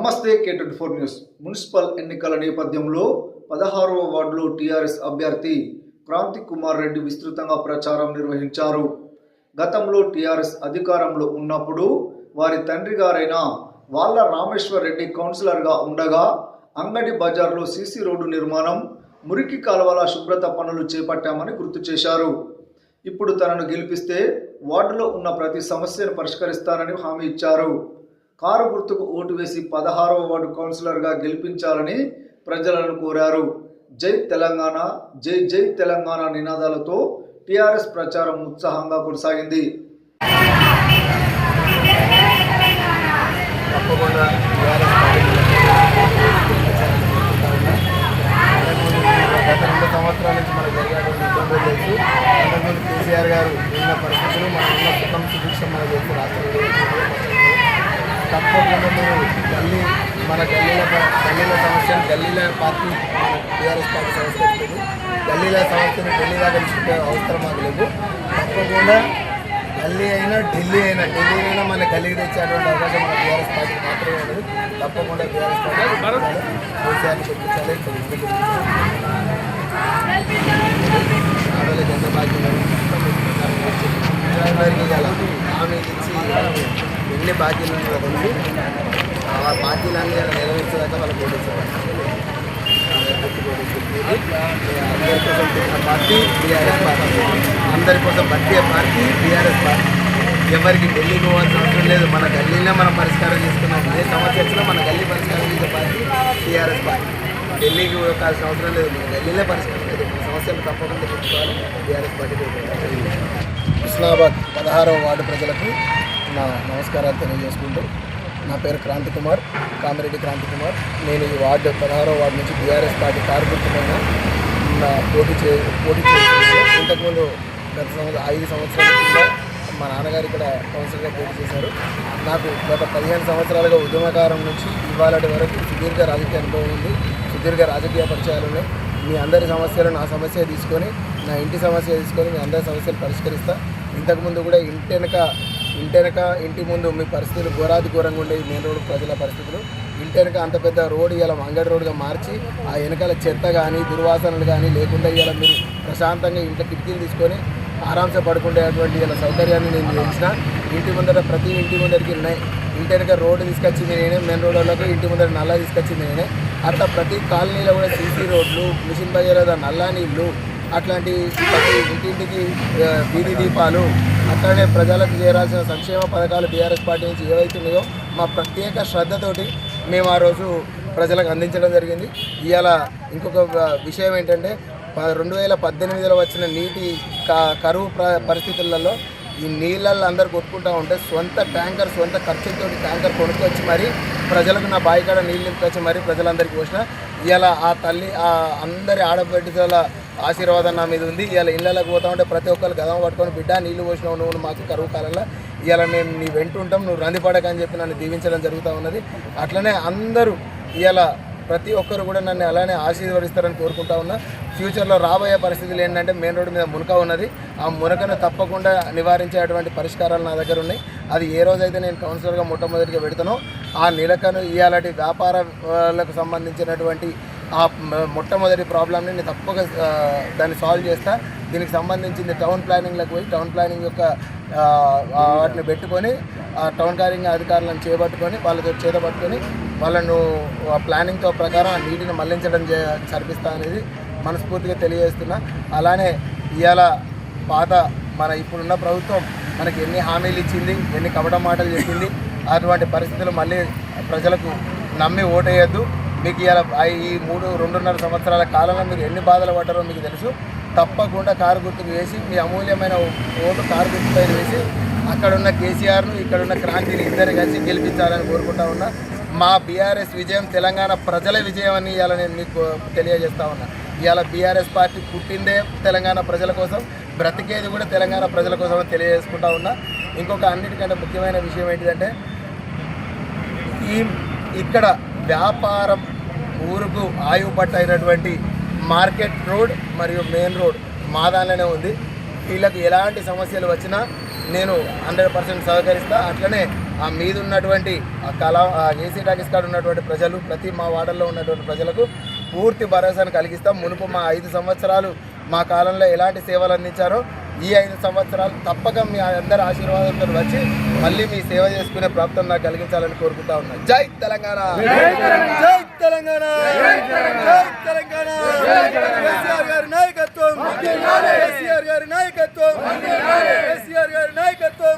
నమస్తే K twenty four news. Municipal ఎన్నికల నేపథ్యంలో పదహారవ వార్డులో టీఆర్ఎస్ అభ్యర్థి క్రాంతి కుమార్ రెడ్డి విస్తృతంగా ప్రచారం నిర్వహించారు. గతంలో టీఆర్ఎస్ అధికారంలో ఉన్నప్పుడు వారి తండ్రి గారైన వాళ్ళ రామేశ్వర్ రెడ్డి కౌన్సిలర్గా ఉండగా అంగడి బజార్లో సీసీ రోడ్డు నిర్మాణం మురికి కాలువల శుభ్రత పనులు చేపట్టామని గుర్తు చేశారు. ఇప్పుడు తనను గెలిపిస్తే వార్డులో ఉన్న ప్రతి సమస్యను పరిష్కరిస్తానని హామీ ఇచ్చారు. కారు గుర్తుకు ఓటు వేసి పదహారవ వార్డు కౌన్సిలర్గా గెలిపించాలని ప్రజలను కోరారు. జై తెలంగాణ జై జై తెలంగాణ నినాదాలతో టీఆర్ఎస్ ప్రచారం ఉత్సాహంగా కొనసాగింది. తప్పకుండా గత రెండు సంవత్సరాల నుంచి మనకు జరిగేటువంటి ఇబ్బందులు తెలుసు. అంతకుముందు కేసీఆర్ గారు ఉన్న పరిస్థితులు మన ఉన్న సుఖం సుభిక్షం మనకు తెలుసు రాష్ట్రంలో. తప్పకుండా మీరు గల్లీ మన గల్లీల గల్లీల సమస్యను గల్లీల పార్టీ టీఆర్ఎస్ పార్టీ సమస్య వచ్చింది గల్లీల సమస్యను ఢిల్లీ దాకా తీసుకుంటే అవసరం మాకు లేదు తప్పకుండా గల్లీ అయినా ఢిల్లీ అయినా ఢిల్లీ అయినా మన గల్లీకి తెచ్చేటువంటి అవకాశం మన టీఆర్ఎస్ పార్టీ మాత్రమే ఉండదు తప్పకుండా టీఆర్ఎస్ పార్టీ దేశాన్ని చూపించాలి ఆడవాళ్ళకి ఎంత బాధ్యత అందరికీ హామీ ఇచ్చి అన్ని బాధ్యతలు ఉన్నాయో ఉంది ఆ బాధ్యతలన్నీ నెరవేర్చేదాకా వాళ్ళకి అందరి కోసం పెట్టిన పార్టీ బీఆర్ఎస్ పార్టీ అందరి కోసం బతికే పార్టీ బీఆర్ఎస్ పార్టీ. ఎవరికి ఢిల్లీకి పోవాల్సిన అవసరం లేదు. మన గల్లీలో మనం పరిష్కారం చేసుకున్నాం. ఏ సమస్య వచ్చినా మన గల్లీ పరిష్కారం చేసే పార్టీ టీఆర్ఎస్ పార్టీ. ఢిల్లీకి పోవాల్సిన అవసరం లేదు. మన గల్లీలో పరిష్కారం లేదు మన సమస్యలు తప్పకుండా తెచ్చుకోవాలి టీఆర్ఎస్ పార్టీ ఇస్లామాబాద్ పదహారవ వార్డు ప్రజలకు నా నమస్కారాలు తెలియజేసుకుంటూ నా పేరు క్రాంతి కుమార్ కామిరెడ్డి క్రాంతి కుమార్. నేను ఈ వార్డు పదహారో వార్డు నుంచి బీఆర్ఎస్ పార్టీ కార్మికులైన నా పోటీ చే పోటీ చేస్తున్నాను. ఇంతకుముందు గత సంవత్సరం ఐదు సంవత్సరాల కింద మా నాన్నగారు ఇక్కడ కౌన్సిలర్గా పోటీ చేశారు. నాకు గత పదిహేను సంవత్సరాలుగా ఉద్యమకారం నుంచి ఇవాళటి వరకు సుదీర్ఘ రాజకీయ అనుభవం ఉంది. సుదీర్ఘ రాజకీయ పరిచయాలు ఉన్నాయి. మీ అందరి సమస్యలు నా సమస్య తీసుకొని నా ఇంటి సమస్య తీసుకొని మీ అందరి సమస్యలు పరిష్కరిస్తా. ఇంతకుముందు కూడా ఇంటి వెనక ఇంటెనక ఇంటి ముందు మీ పరిస్థితులు ఘోరాది ఘోరంగా ఉండేవి మెయిన్ రోడ్డు ప్రజల పరిస్థితులు. ఇంటెనక అంత పెద్ద రోడ్ ఇలా మంగడి రోడ్డుగా మార్చి ఆ వెనకాల చెత్త కానీ దుర్వాసనలు కానీ లేకుండా ఇలా మీరు ప్రశాంతంగా ఇంట్లో కిటికీలు తీసుకొని ఆరాంసే పడుకునేటువంటి ఇలా సౌకర్యాన్ని నేను చేసిన ఇంటి ముందర ప్రతి ఇంటి ముందరికి ఉన్నాయి ఇంటి వెనక రోడ్డు తీసుకొచ్చింది నేనే మెయిన్ రోడ్ ఇంటి ముందర నల్లా తీసుకొచ్చింది నేనే. అట్లా ప్రతి కాలనీలో కూడా సీసీ రోడ్లు మిషన్ బజార్ నల్లా నీళ్ళు అట్లాంటి ప్రతి ఇంటింటికి వీధి దీపాలు అక్కడనే ప్రజలకు చేరాల్సిన సంక్షేమ పథకాలు బీఆర్ఎస్ పార్టీ నుంచి ఏవైతున్నాయో మా ప్రత్యేక శ్రద్ధతోటి మేము ఆ రోజు ప్రజలకు అందించడం జరిగింది. ఇవాళ ఇంకొక విషయం ఏంటంటే రెండు వేల పద్దెనిమిదిలో వచ్చిన నీటి క- కరువు ప్ర పరిస్థితులలో ఈ నీళ్ళల్లో అందరు కొట్టుకుంటూ ఉంటే సొంత ట్యాంకర్ సొంత ఖర్చులతో ట్యాంకర్ కొనుక్కొచ్చి మరి ప్రజలకు నా బావి కాడ నీళ్ళు నింపుకొచ్చి మరి ప్రజలందరికీ పోసిన ఇవాళ ఆ తల్లి ఆ అందరి ఆడబిడ్డల ఆశీర్వాదం నా మీద ఉంది. ఇవాళ ఇళ్ళకి పోతా ఉంటే ప్రతి ఒక్కరు గదం పట్టుకొని బిడ్డ నీళ్ళు పోసినావు నువ్వు మాకు కరువు కాలంలో. ఇవాళ మేము నీ వెంటుంటాం నువ్వు రందిపడక అని చెప్పి నన్ను దీవించడం జరుగుతూ ఉన్నది. అట్లనే అందరూ ఇవాళ ప్రతి ఒక్కరు కూడా నన్ను అలానే ఆశీర్వదిస్తారని కోరుకుంటా ఉన్నా. ఫ్యూచర్లో రాబోయే పరిస్థితులు ఏంటంటే మెయిన్ రోడ్డు మీద మునక ఉన్నది. ఆ మునకను తప్పకుండా నివారించేటువంటి పరిష్కారాలు నా దగ్గర ఉన్నాయి. అది ఏ రోజైతే నేను కౌన్సిలర్గా మొట్టమొదటిగా పెడతానో ఆ నిలకను ఇవాళ వ్యాపారాలకు సంబంధించినటువంటి ఆ మొట్టమొదటి ప్రాబ్లమ్ని నేను తప్పక దాన్ని సాల్వ్ చేస్తా. దీనికి సంబంధించింది టౌన్ ప్లానింగ్లకు పోయి టౌన్ ప్లానింగ్ యొక్క వాటిని పెట్టుకొని ఆ టౌన్ ప్లానింగ్ అధికారులను చేపట్టుకొని వాళ్ళతో చేతపట్టుకొని వాళ్ళను ఆ ప్లానింగ్తో ప్రకారం ఆ నీటిని మళ్ళించడం సరిపిస్తా అనేది మనస్ఫూర్తిగా తెలియజేస్తున్నా. అలానే ఇవాళ పాత మన ఇప్పుడున్న ప్రభుత్వం మనకి ఎన్ని హామీలు ఇచ్చింది ఎన్ని కపట మాటలు చెప్పింది అటువంటి పరిస్థితులు మళ్ళీ ప్రజలకు నమ్మి ఓటేయద్దు. మీకు ఇలా ఈ మూడు రెండున్నర సంవత్సరాల కాలంలో మీరు ఎన్ని బాధలు పడ్డారో మీకు తెలుసు. తప్పకుండా కారు గుర్తుకు వేసి మీ అమూల్యమైన ఓటు కారు గుర్తుపై వేసి అక్కడున్న కేసీఆర్ను ఇక్కడున్న క్రాంతిని ఇద్దరు కలిసి గెలిపించాలని కోరుకుంటా ఉన్నా. మా బీఆర్ఎస్ విజయం తెలంగాణ ప్రజల విజయం అని ఇవాళ నేను మీకు తెలియజేస్తా ఉన్నా. ఇవాళ బీఆర్ఎస్ పార్టీ పుట్టిందే తెలంగాణ ప్రజల కోసం బ్రతికేది కూడా తెలంగాణ ప్రజల కోసం తెలియజేసుకుంటా ఉన్నా. ఇంకొక అన్నిటికంటే ముఖ్యమైన విషయం ఏంటిదంటే ఈ ఇక్కడ వ్యాపారం ఊరుకు ఆయువు పట్టైనటువంటి మార్కెట్ రోడ్ మరియు మెయిన్ రోడ్ మా దానిలోనే ఉంది. వీళ్ళకి ఎలాంటి సమస్యలు వచ్చినా నేను హండ్రెడ్ పర్సెంట్ సహకరిస్తా. అట్లనే ఆ మీద ఉన్నటువంటి ఆ కళా ఏసీ టాకీస్ కాడ ఉన్నటువంటి ప్రజలు ప్రతి మా వార్డల్లో ఉన్నటువంటి ప్రజలకు పూర్తి భరోసాను కలిగిస్తాం. మునుపు మా ఐదు సంవత్సరాలు మా కాలంలో ఎలాంటి సేవలు అందించారో ఈ ఐదు సంవత్సరాలు తప్పక మీ అందరి ఆశీర్వాదంతో వచ్చి మళ్ళీ మీ సేవ చేసుకునే ప్రాప్తం నాకు కలిగించాలని కోరుకుంటా ఉన్నాను జై తెలంగాణ! జై తెలంగాణ! జై తెలంగాణ! కేసీఆర్ గారి నాయకత్వం! కేసీఆర్ గారి నాయకత్వం! కేసీఆర్ గారి నాయకత్వం!